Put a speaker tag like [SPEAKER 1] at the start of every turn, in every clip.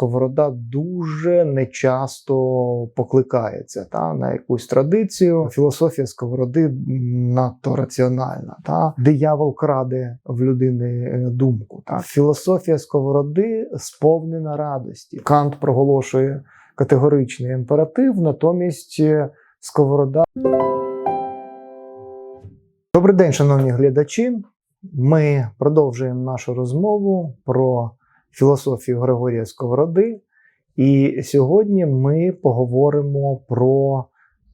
[SPEAKER 1] сковорода дуже нечасто покликається та, на якусь традицію. Філософія сковороди надто раціональна. Та. Диявол краде в людини е, думку. Та. Філософія сковороди сповнена радості. Кант проголошує категоричний імператив, натомість е, сковорода. Добрий день, шановні глядачі. Ми продовжуємо нашу розмову про філософію Григорія Сковороди. І сьогодні ми поговоримо про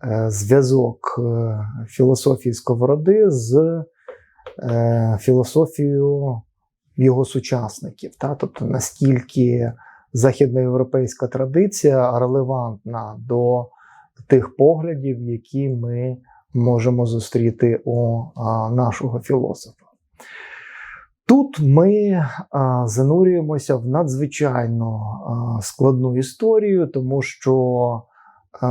[SPEAKER 1] е, зв'язок е, філософії Сковороди з е, філософією його сучасників. Та? Тобто, наскільки західноєвропейська традиція релевантна до тих поглядів, які ми можемо зустріти у нашого філософа. Тут ми занурюємося в надзвичайно складну історію, тому що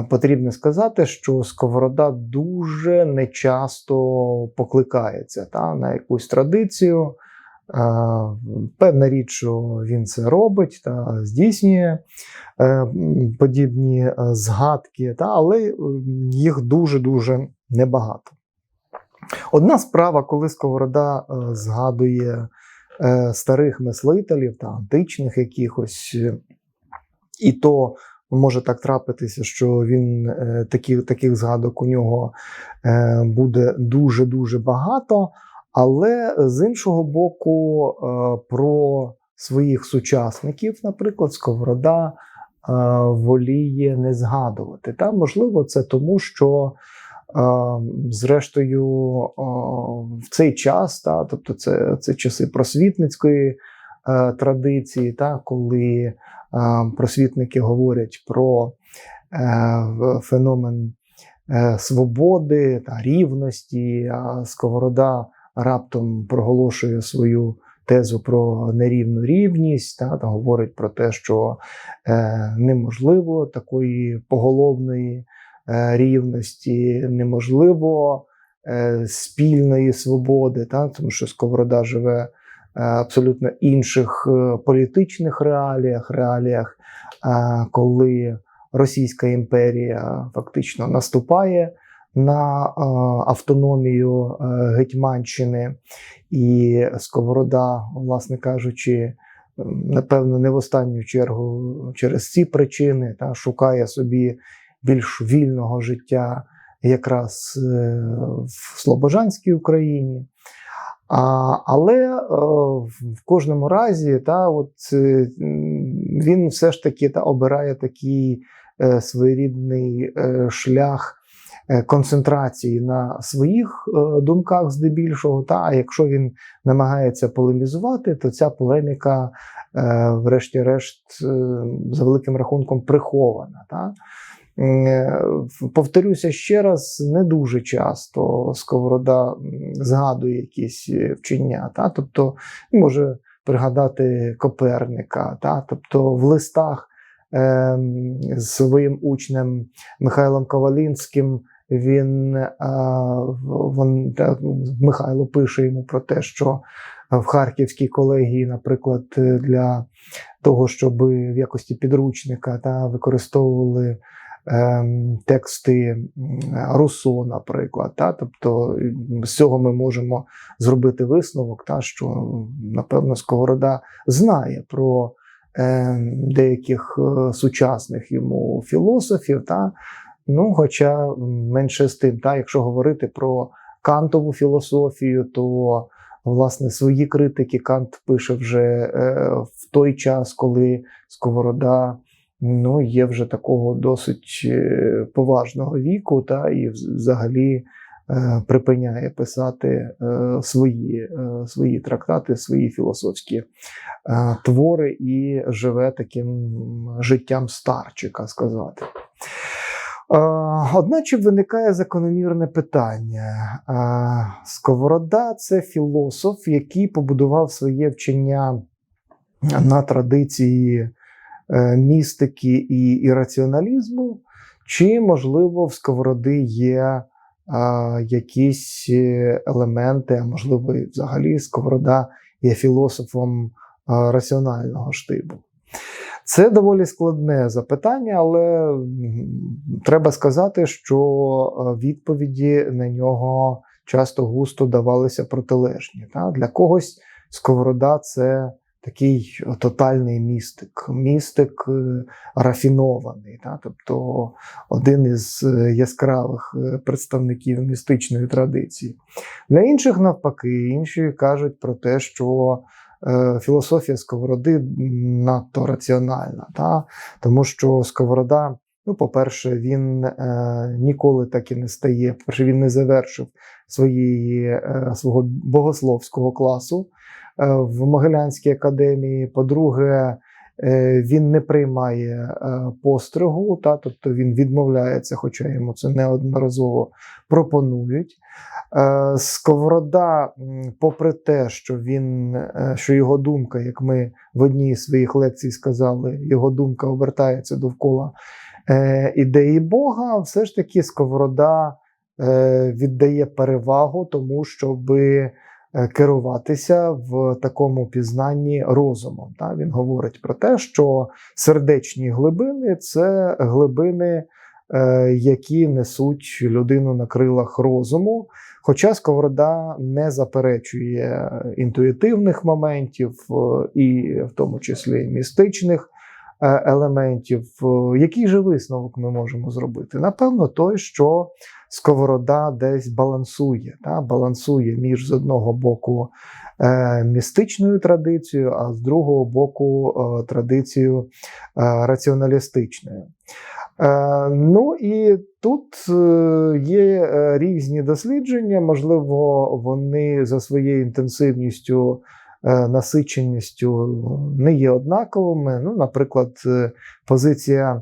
[SPEAKER 1] потрібно сказати, що Сковорода дуже нечасто покликається та, на якусь традицію. Певна річ, що він це робить та здійснює е, подібні е, згадки, та, але їх дуже-дуже небагато. Одна справа, коли Сковорода е, згадує е, старих мислителів та античних якихось, е, і то може так трапитися, що він такі, таких згадок у нього буде дуже-дуже багато. Але з іншого боку, про своїх сучасників, наприклад, Сковорода воліє не згадувати. Та, можливо, це тому, що Зрештою, в цей час, та, тобто це це часи просвітницької е, традиції, та, коли е, просвітники говорять про е, феномен свободи та рівності, а Сковорода раптом проголошує свою тезу про нерівну рівність, та, та говорить про те, що неможливо такої поголовної. Е, рівності, неможливо е, спільної свободи, так? тому що Сковорода живе е, абсолютно інших політичних реаліях, реаліях, коли Російська імперія фактично наступає. На автономію Гетьманщини і Сковорода, власне кажучи, напевно, не в останню чергу через ці причини та шукає собі більш вільного життя якраз е, в Слобожанській Україні. А, Але е, в кожному разі та, от, е, він все ж таки та, обирає такий своєрідний шлях концентрації на своїх думках здебільшого. Та, А якщо він намагається полемізувати, то ця полеміка, врешті-решт, за великим рахунком, прихована. Та. Е, повторюся ще раз, не дуже часто Сковорода згадує якісь е, вчення. Та? Тобто може пригадати Коперника, та? тобто в листах е, з своїм учнем Михайлом Ковалінським. Він, він Михайло пише йому про те, що в Харківській колегії, наприклад, для того, щоб в якості підручника та використовували Ем, тексти Руссо, наприклад. Та? Тобто з цього ми можемо зробити висновок, та, що, напевно, Сковорода знає про е, деяких е, сучасних йому філософів. Та? Ну, Хоча менше з тим, та, якщо говорити про кантову філософію, то Власне, свої критики Кант пише вже е, в той час, коли Сковорода ну, є вже такого досить е, поважного віку, та і взагалі е, припиняє писати е, свої свої трактати, свої філософські твори і живе таким життям старчика сказати. Одначе виникає закономірне питання. Сковорода це філософ, який побудував своє вчення на традиції Е, містики і ірраціоналізму, чи, можливо, в сковороди є а, якісь е, елементи, а можливо, взагалі сковорода є філософом а, раціонального штибу. Це доволі складне запитання, але треба сказати, що е, відповіді на нього часто густо давалися протилежні. Для когось сковорода це такий тотальний містик, містик е, рафінований, та? тобто один із е, яскравих е, представників містичної традиції. Для інших, навпаки, інші кажуть про те, що філософія сковороди надто раціональна, та? тому що сковорода. Ну, по-перше, він е, ніколи так і не стає. По-перше, він не завершив своєї, е, свого богословського класу в Могилянській академії. По-друге, е, він не приймає е, постригу, та, тобто він відмовляється, хоча йому це неодноразово пропонують. Е, Сковорода, попри те, що він, е, що його думка, як ми в одній з своїх лекцій сказали, його думка обертається довкола е, ідеї Бога, все ж таки Сковорода е, віддає перевагу тому, щоб керуватися в такому пізнанні розумом. Та? Він говорить про те, що сердечні глибини це глибини, е, які несуть людину на крилах розуму. Хоча Сковорода не заперечує інтуїтивних моментів, е, і в тому числі містичних е, елементів, Е, який же висновок ми можемо зробити? Напевно, той, що Сковорода десь балансує, та? балансує між з одного боку е, містичною традицією, а з другого боку е, традицією е, раціоналістичною. Е, ну і тут е, є е, різні дослідження, можливо, вони за своєю інтенсивністю, е, насиченістю не є однаковими. Ну, наприклад, позиція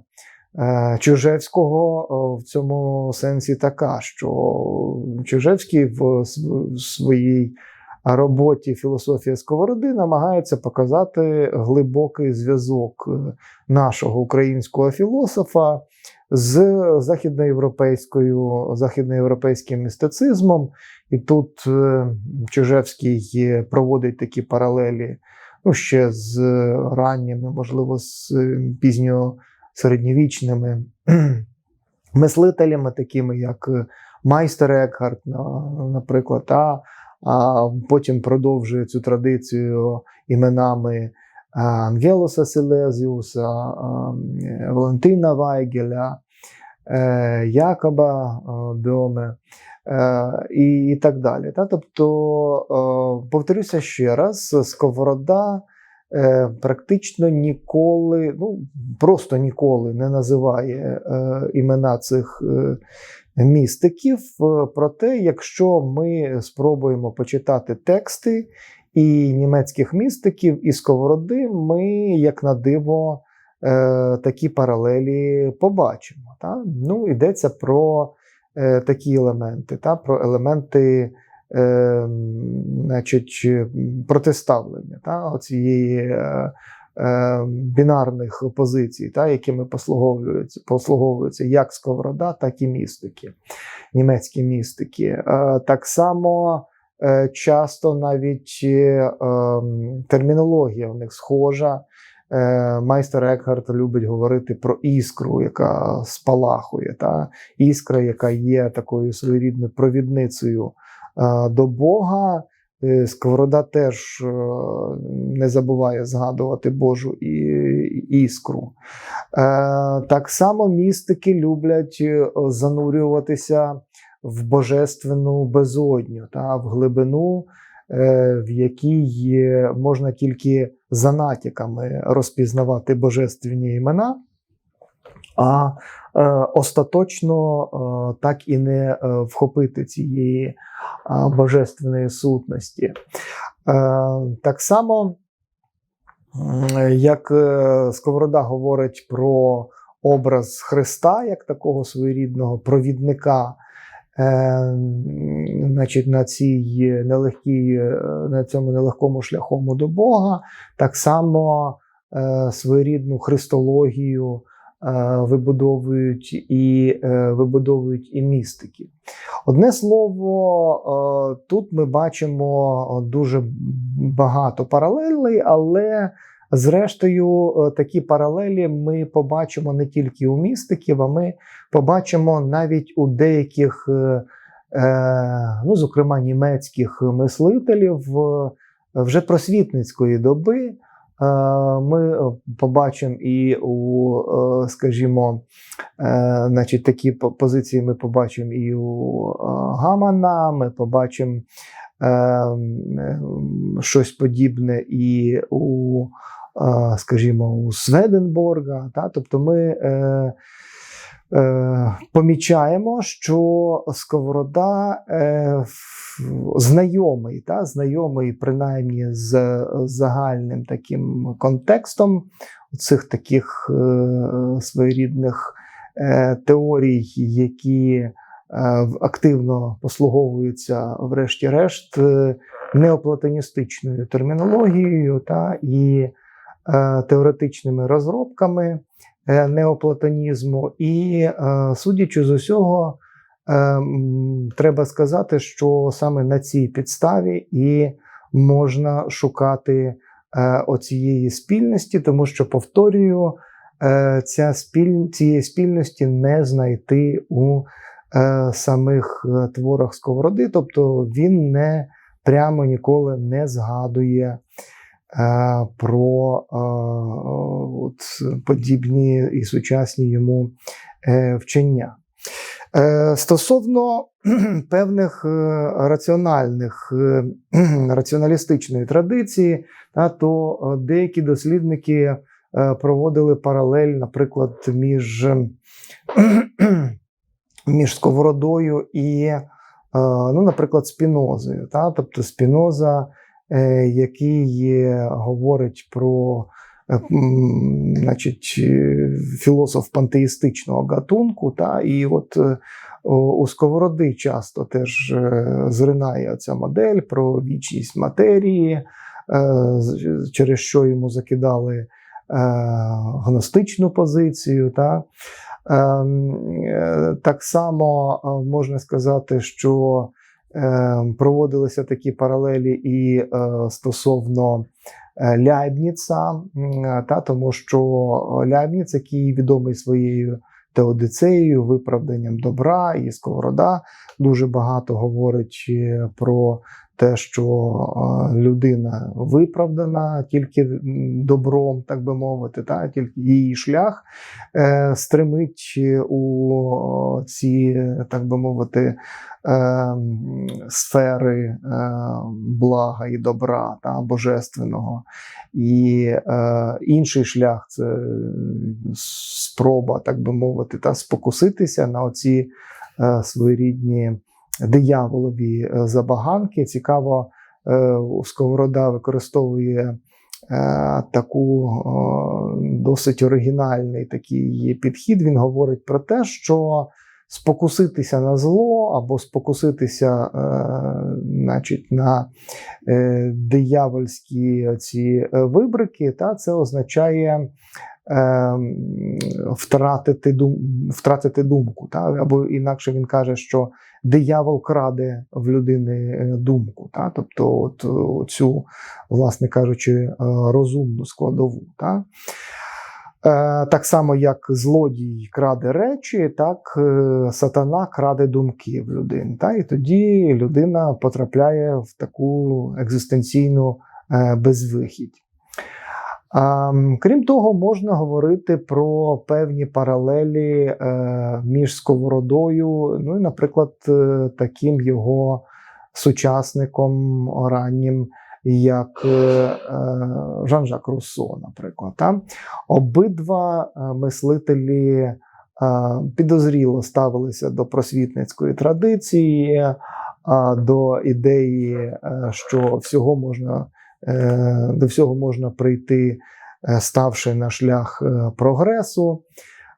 [SPEAKER 1] Чужевського е, в цьому сенсі така, що Чужевський в своїй роботі філософія сковороди намагається показати глибокий зв'язок е, нашого українського філософа з західноєвропейською, західноєвропейським містицизмом. І тут е, Чижевський е, проводить такі паралелі ну, ще з ранніми, можливо, з е, пізньосередньовічними мислителями, такими як е, майстер Екхарт, наприклад, а, потім продовжує цю традицію іменами Ангелоса Силезіуса, а, е, Валентина Вайгеля, е, Якоба е, Бьоме е, і, так далі. Тобто, е, повторюся ще раз, Сковорода е, практично ніколи, ну просто ніколи не називає е, імена цих е, містиків. Е, Проте, якщо ми спробуємо почитати тексти і німецьких містиків, і сковороди, ми, як на диво, е, такі паралелі побачимо. Та? Ну, йдеться про е, такі елементи, та? про елементи е, значить, протиставлення та? оцієї е, е, бінарних позицій, та? якими послуговуються, послуговуються як сковорода, так і містики, німецькі містики. Е, так само е, часто навіть е, ем, термінологія в них схожа. Е, Майстер Екхарт любить говорити про іскру, яка спалахує, та іскра, яка є такою своєрідною провідницею до Бога. Е, Сковорода теж е, не забуває згадувати Божу іскру. Е, Так само містики люблять занурюватися в божественну безодню, та, в глибину, в якій можна тільки за натяками розпізнавати божественні імена, а остаточно е, так і не е, вхопити цієї божественної сутності. Е, Так само, як е, Сковорода говорить про образ Христа як такого своєрідного провідника. е, Значить, на цій нелегкій, е, на цьому нелегкому шляхому до Бога, так само е, своєрідну христологію е, вибудовують і е, вибудовують і містики. Одне слово, е, тут ми бачимо дуже багато паралелей, але Зрештою, е, такі паралелі ми побачимо не тільки у містиків, а ми побачимо навіть у деяких, е, е, ну, зокрема, німецьких мислителів е, вже просвітницької доби. Е, Ми е, побачимо і у, е, скажімо, значить, такі позиції ми побачимо і у Гамана, ми побачимо щось подібне і у, скажімо, у Сведенборга. Та? Тобто ми помічаємо, що Сковорода в- знайомий, та? знайомий принаймні з загальним таким контекстом цих таких е, своєрідних е, теорій, які е, активно послуговуються, врешті-решт, е, неоплатоністичною термінологією та і е, теоретичними розробками е, неоплатонізму. І, е, судячи з усього, е, треба сказати, що саме на цій підставі і можна шукати е, оцієї спільності, тому що повторюю, е, ця спіль, цієї спільності не знайти у е, самих е, творах Сковороди, тобто він не прямо ніколи не згадує. е, Про е, от, подібні і сучасні йому е, вчення. Е, Стосовно певних е, раціональних е, раціоналістичної традиції, то деякі дослідники проводили паралель, наприклад, між, між сковородою і, ну, наприклад, спінозою. Тобто спіноза, який говорить про значить, е, філософ пантеїстичного гатунку, та, і от е, у Сковороди часто теж е, зринає ця модель про вічність матерії, е, через що йому закидали е, гностичну позицію. Та. Ем, е, Так само е, можна сказати, що е, проводилися такі паралелі і е, стосовно е, Ляйбніца, е, та, тому що Ляйбніц, який відомий своєю теодицеєю, виправданням добра і сковорода, дуже багато говорить е, про те, що людина виправдана тільки добром, так би мовити, та, тільки її шлях е, стримить у ці, так би мовити, е, сфери е, блага і добра та божественного. І е, інший шлях це спроба, так би мовити, та спокуситися на оці е, своєрідні дияволові е, забаганки. Цікаво, е, Сковорода використовує е, таку досить оригінальний такий підхід. Він говорить про те, що спокуситися на зло або спокуситися, значить, на диявольські ці вибрики, та це означає. Втратити, дум, втратити думку, та? або інакше він каже, що диявол краде в людини е, думку, та? тобто от, е, цю, власне кажучи, е, розумну складову. Та? Так само, як злодій краде речі, так сатана краде думки в людини. Та? І тоді людина потрапляє в таку екзистенційну безвихідь. Крім того, можна говорити про певні паралелі е, між сковородою, ну і, наприклад, е, таким його сучасником раннім, як е, Жан-Жак Руссо, наприклад. Обидва мислителі підозріло ставилися до просвітницької традиції, до ідеї, що всього можна, до всього можна прийти, е, ставши на шлях е, прогресу.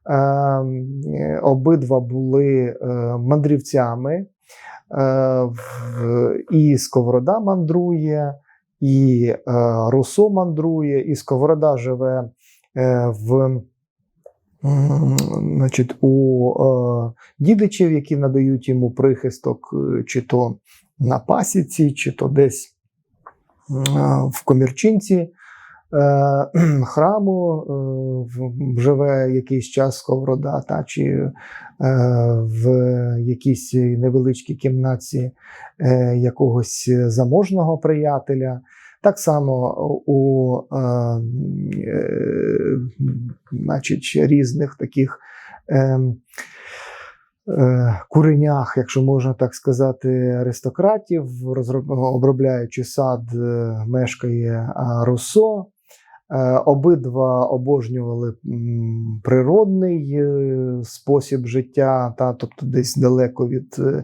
[SPEAKER 1] Е, е, Обидва були е, мандрівцями. Е, І Сковорода мандрує, і е, Руссо мандрує, і Сковорода живе е, в, значить, у е, дідичів, які надають йому прихисток, е, чи то на пасіці, чи то десь е, в комірчинці. е, храму е, живе якийсь час сковорода, та, чи е, в якійсь невеличкій кімнаті якогось заможного приятеля. Так само у значить, різних таких е, е, куренях, якщо можна так сказати, аристократів, обробляючи сад, е, мешкає а, Руссо. Е, Обидва обожнювали природний е, спосіб життя, та, тобто десь далеко від е,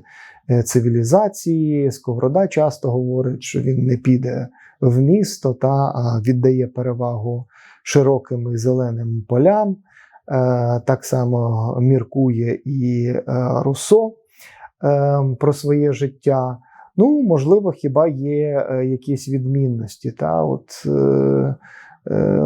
[SPEAKER 1] е, цивілізації. Сковорода часто говорить, що він не піде в місто, та, віддає перевагу широким і зеленим полям. Е, Так само міркує і е, Руссо е, про своє життя. Ну, можливо, хіба є якісь відмінності. Та? От,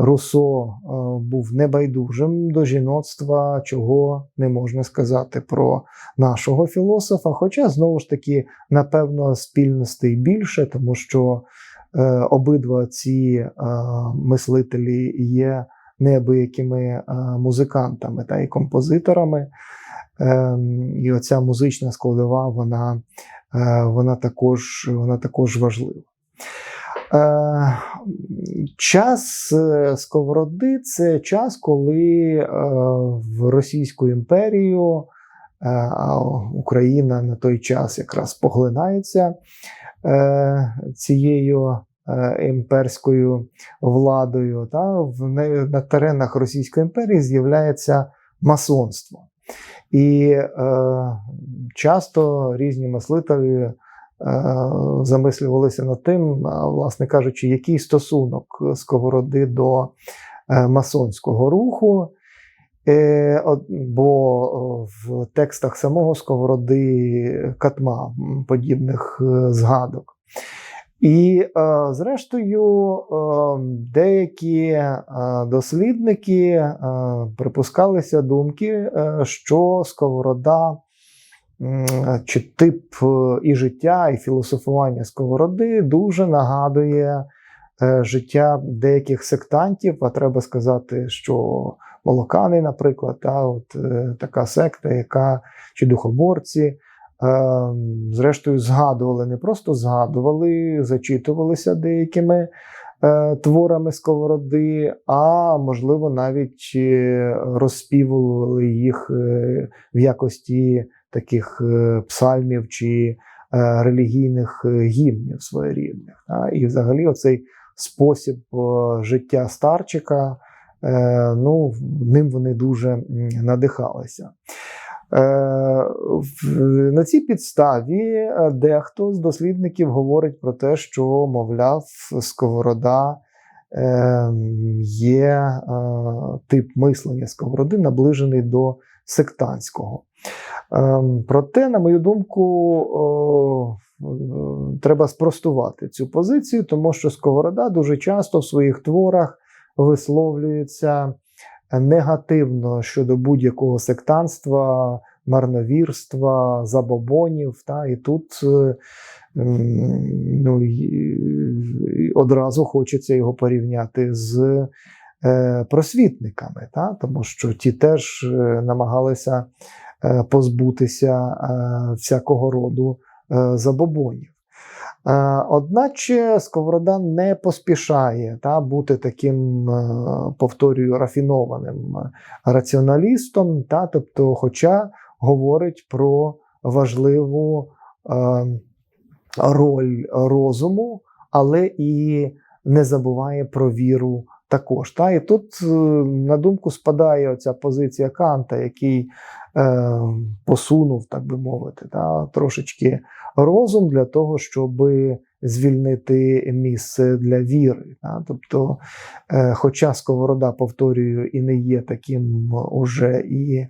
[SPEAKER 1] Руссо був небайдужим до жіноцтва, чого не можна сказати про нашого філософа. Хоча, знову ж таки, напевно, спільностей більше, тому що обидва ці мислителі є неабиякими музикантами та і композиторами. Е, і оця музична складова, вона, е, вона, також, вона також важлива. Е, час е, сковороди це час, коли в Російську імперію Україна на той час якраз поглинається цією імперською владою. Та, в, на теренах Російської імперії з'являється масонство. І е, часто різні мислителі е, замислювалися над тим, власне кажучи, який стосунок сковороди до е, масонського руху. Е, бо в текстах самого сковороди катма подібних е, згадок. І, е, зрештою, е, деякі е, дослідники припускалися думки, що сковорода чи тип і життя, і філософування сковороди дуже нагадує життя деяких сектантів. А треба сказати, що молокани, наприклад, та, от, така секта, яка чи духоборці. Е, Зрештою, згадували, не просто згадували, зачитувалися деякими е, творами сковороди, а можливо, навіть е, розспівували їх е, в якості таких псальмів чи релігійних гімнів своєрідних. І взагалі оцей спосіб життя старчика, ну, ним вони дуже надихалися. Е, На цій підставі е, дехто з дослідників говорить про те, що, мовляв, сковорода е, є е, тип мислення сковороди, наближений до сектантського. Е, Проте, на мою думку, треба спростувати цю позицію, тому що сковорода дуже часто в своїх творах висловлюється негативно щодо будь-якого сектанства, марновірства, забобонів. Та, і тут е, ну, одразу хочеться його порівняти з е, просвітниками, та, тому що ті теж е, намагалися позбутися всякого роду забобонів. Е, Одначе Сковорода не поспішає та, бути таким, е, повторюю, рафінованим раціоналістом, та, тобто, хоча говорить про важливу е, роль розуму, але і не забуває про віру також. Та? І тут, е, на думку, спадає оця позиція Канта, який е, посунув, так би мовити, та, трошечки розум для того, щоб звільнити місце для віри. Та? Тобто, е, хоча Сковорода, повторюю, і не є таким уже і е,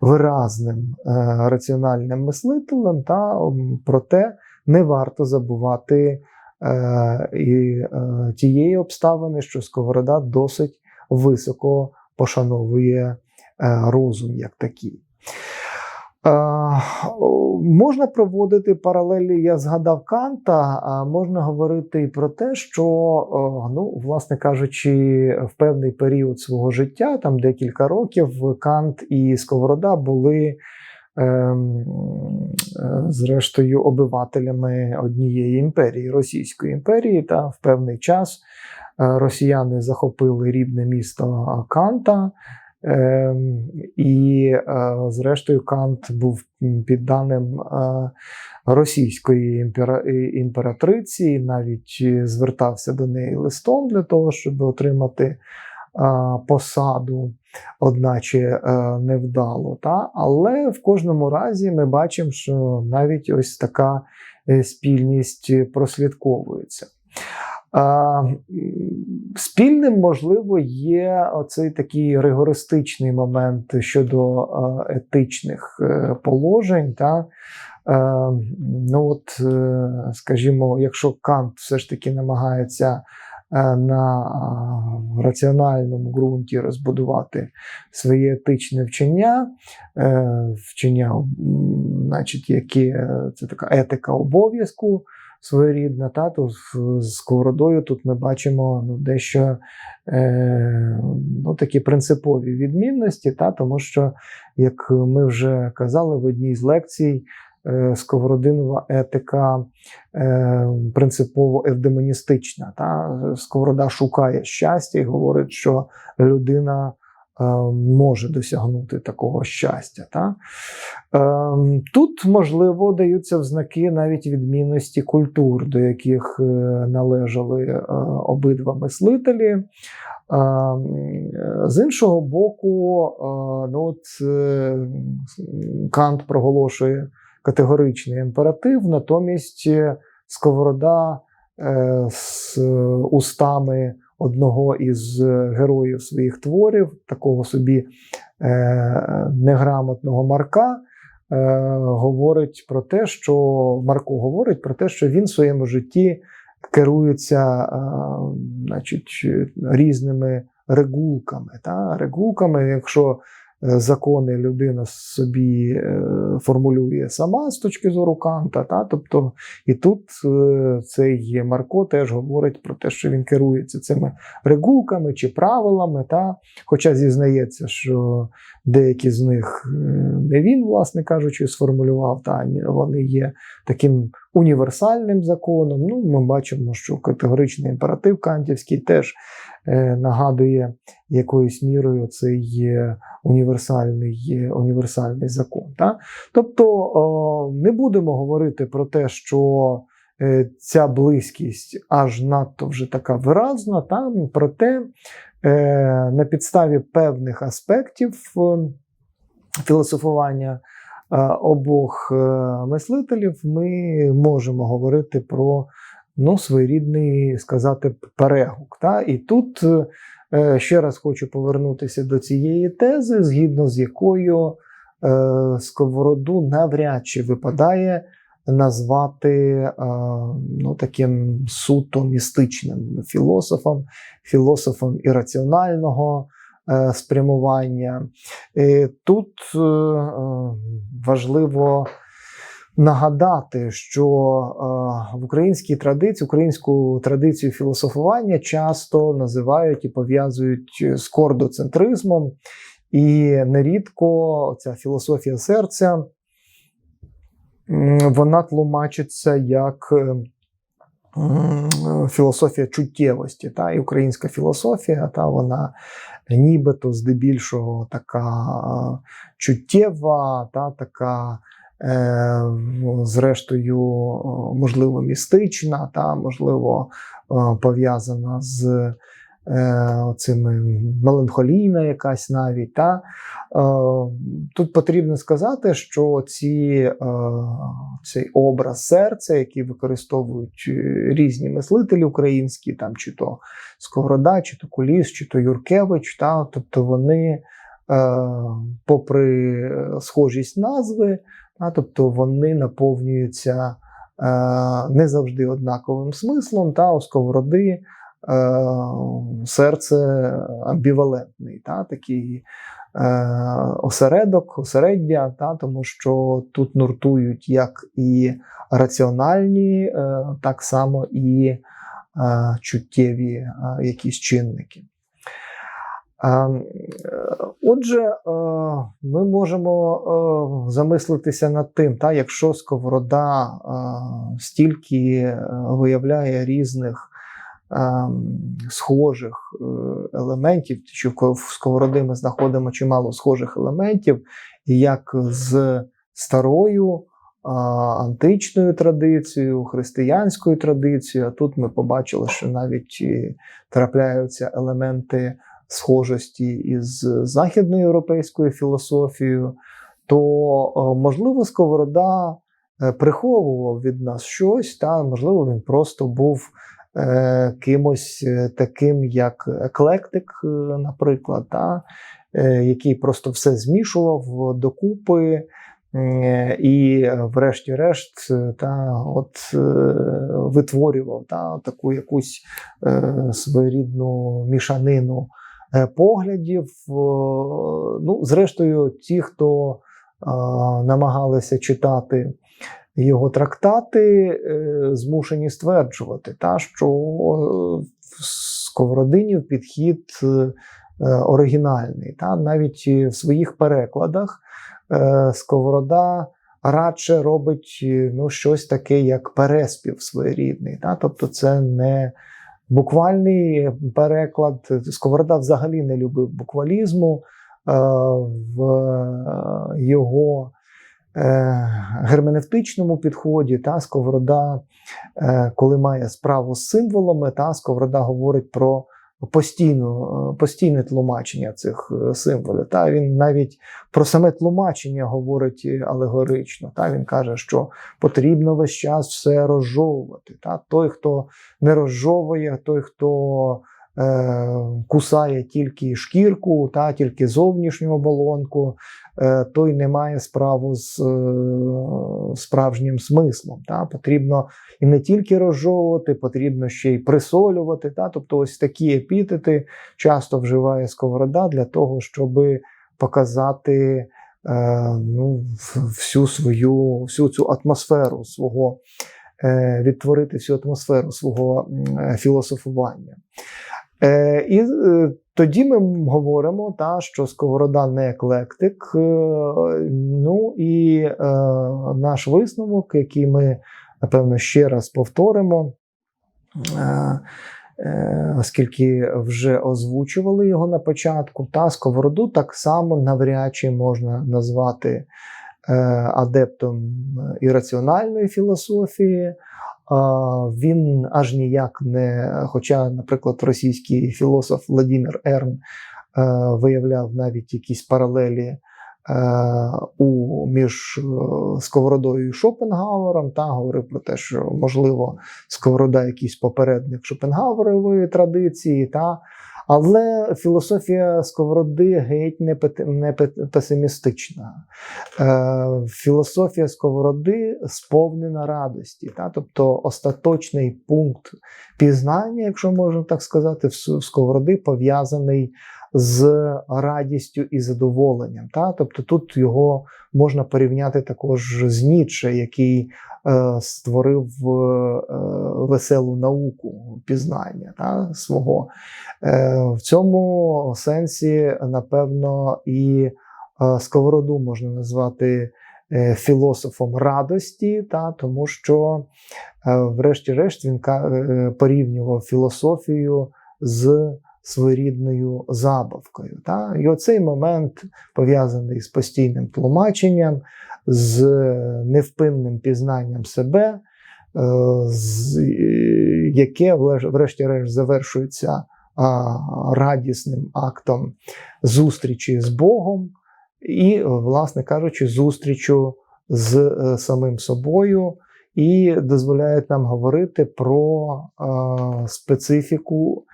[SPEAKER 1] виразним е, раціональним мислителем, та, проте не варто забувати і е, тієї обставини, що Сковорода досить високо пошановує е, розум як такий. Можна проводити паралелі, я згадав Канта, а можна говорити і про те, що, ну, власне кажучи, в певний період свого життя, там декілька років, Кант і Сковорода були. Ем, е, зрештою, обивателями однієї імперії Російської імперії, та в певний час е, росіяни захопили рідне місто Канта, Ем, і, е, зрештою, Кант був підданим російської імператриці, навіть звертався до неї листом для того, щоб отримати посаду, одначе невдало. Та? Але в кожному разі ми бачимо, що навіть ось така спільність прослідковується. Спільним, можливо, є оцей такий ригористичний момент щодо етичних е, положень. Та? Ну от, е, Скажімо, якщо Кант все ж таки намагається е, на раціональному ґрунті розбудувати своє етичне вчення, вчення, значить, яке це така етика обов'язку своєрідна. Та, то з сковородою тут ми бачимо ну, дещо е, ну, такі принципові відмінності, та, тому що, як ми вже казали в одній з лекцій, е, сковородинова етика е, принципово евдемоністична. Та? Сковорода шукає щастя і говорить, що людина. Е, може досягнути такого щастя. Та? Тут, можливо, даються взнаки навіть відмінності культур, до яких е, належали е, обидва мислителі. З іншого боку, ну от Кант проголошує категоричний імператив, натомість Сковорода з устами одного із е, героїв своїх творів, такого собі е, неграмотного Марка, е, говорить про те, що Марко говорить про те, що він в своєму житті керується е, значить, різними регулками. Та? Регулками, якщо Е, закони людина собі е, формулює сама з точки зору Канта. Та? Тобто, І тут е, цей Марко теж говорить про те, що він керується цими регулками чи правилами, та? хоча зізнається, що деякі з них не він, власне кажучи, сформулював, та вони є таким універсальним законом. Ну, Ми бачимо, що категоричний імператив Кантівський теж нагадує якоюсь мірою цей універсальний універсальний закон. Так? Тобто не будемо говорити про те, що е, ця близькість аж надто вже така виразна, та? проте е, на підставі певних аспектів е, філософування. Обох мислителів ми можемо говорити про ну, своєрідний сказати перегук. Та? І тут Е, ще раз хочу повернутися до цієї тези, згідно з якою е, сковороду навряд чи випадає назвати е, ну, таким суто містичним філософом, філософом ірраціонального спрямування. Тут важливо нагадати, що е, в українській традиції, українську традицію філософування часто називають і пов'язують з кордоцентризмом, і нерідко ця філософія серця вона тлумачиться як філософія чуттєвості. Та, І українська філософія, та вона нібито здебільшого така е, чуттєва, та така. Е, зрештою, можливо, містична, та, можливо, е, пов'язана з е, цими меланхолійна якась навіть. Та. Тут потрібно сказати, що ці, цей образ серця, який використовують різні мислителі українські, там, чи то Сковорода, чи то Куліс, чи то Юркевич, та, тобто вони, попри схожість назви, а, тобто вони наповнюються е, не завжди однаковим смислом, та у сковороди е, серце амбівалентний, та, такий осередок, осереддя, та, тому що тут нуртують як і раціональні, е, так само і е, чуттєві е, якісь чинники. Отже, ми можемо замислитися над тим, та, якщо сковорода стільки виявляє різних схожих елементів, що в сковороди ми знаходимо чимало схожих елементів, як з старою античною традицією, християнською традицією, а тут ми побачили, що навіть трапляються елементи схожості із західноєвропейською філософією, то, можливо, Сковорода е, приховував від нас щось, та можливо, він просто був е, кимось е, таким, як еклектик, наприклад, та, який просто все змішував докупи. І, врешті-решт, та от витворював та, таку якусь своєрідну мішанину Е, поглядів. Ну, Зрештою, ті, хто намагалися читати його трактати, е, змушені стверджувати, та, що в Сковородинів підхід е, оригінальний. Та, Навіть в своїх перекладах Сковорода. Радше робить ну, щось таке, як переспів своєрідний. Та? Тобто, це не Буквальний переклад Сковорода взагалі не любив буквалізму е, в його е, герменевтичному підході. Та Сковорода, е, коли має справу з символами, та Сковорода говорить про постійну, постійне тлумачення цих е, символів. Та Він навіть про саме тлумачення говорить алегорично. Та Він каже, що потрібно весь час все розжовувати. Та Той, хто не розжовує, той, хто е, кусає тільки шкірку, та тільки зовнішню оболонку, е, той не має справу з е, справжнім смислом. Та? Потрібно і не тільки розжовувати, потрібно ще й присолювати. Та? Тобто, ось такі епітети часто вживає сковорода для того, щоб показати. Е, ну, всю свою всю цю атмосферу свого е, відтворити всю атмосферу свого філософування. Е, і е, тоді ми говоримо, та, що Сковорода не еклектик. Е, ну і наш висновок, який ми, напевно, ще раз повторимо. Оскільки вже озвучували його на початку, та сковороду так само навряд чи можна назвати адептом ірраціональної філософії, він аж ніяк не. Хоча, наприклад, російський філософ Владимир Ерн е, виявляв навіть якісь паралелі е, у між е, Сковородою і Шопенгауером, та говорив про те, що можливо Сковорода якийсь попередник Шопенгауерової традиції. та але філософія Сковороди геть не не песимістична. Е, Філософія Сковороди сповнена радості. Та? Тобто остаточний пункт пізнання, якщо можна так сказати, в Сковороди пов'язаний з радістю і задоволенням. Та? Тобто тут його можна порівняти також з Ніцше, який е, створив е, веселу науку пізнання та, свого. Е, В цьому сенсі, напевно, і е, Сковороду можна назвати. Е, філософом радості, та, тому що, е, врешті-решт, він е, порівнював філософію з своєрідною забавкою. Та? І оцей момент пов'язаний з постійним тлумаченням, з невпинним пізнанням себе, е, з, яке, врешті-решт, завершується радісним актом зустрічі з Богом, і, власне кажучи, зустрічю з е, самим собою. І дозволяють нам говорити про е, специфіку Е,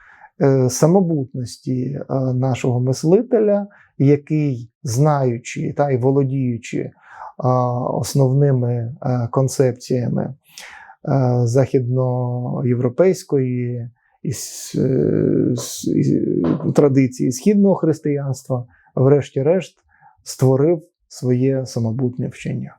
[SPEAKER 1] самобутності е, нашого мислителя, який, знаючи та й володіючи е, основними концепціями західноєвропейської традиції східного християнства, врешті-решт, створив своє самобутнє вчення.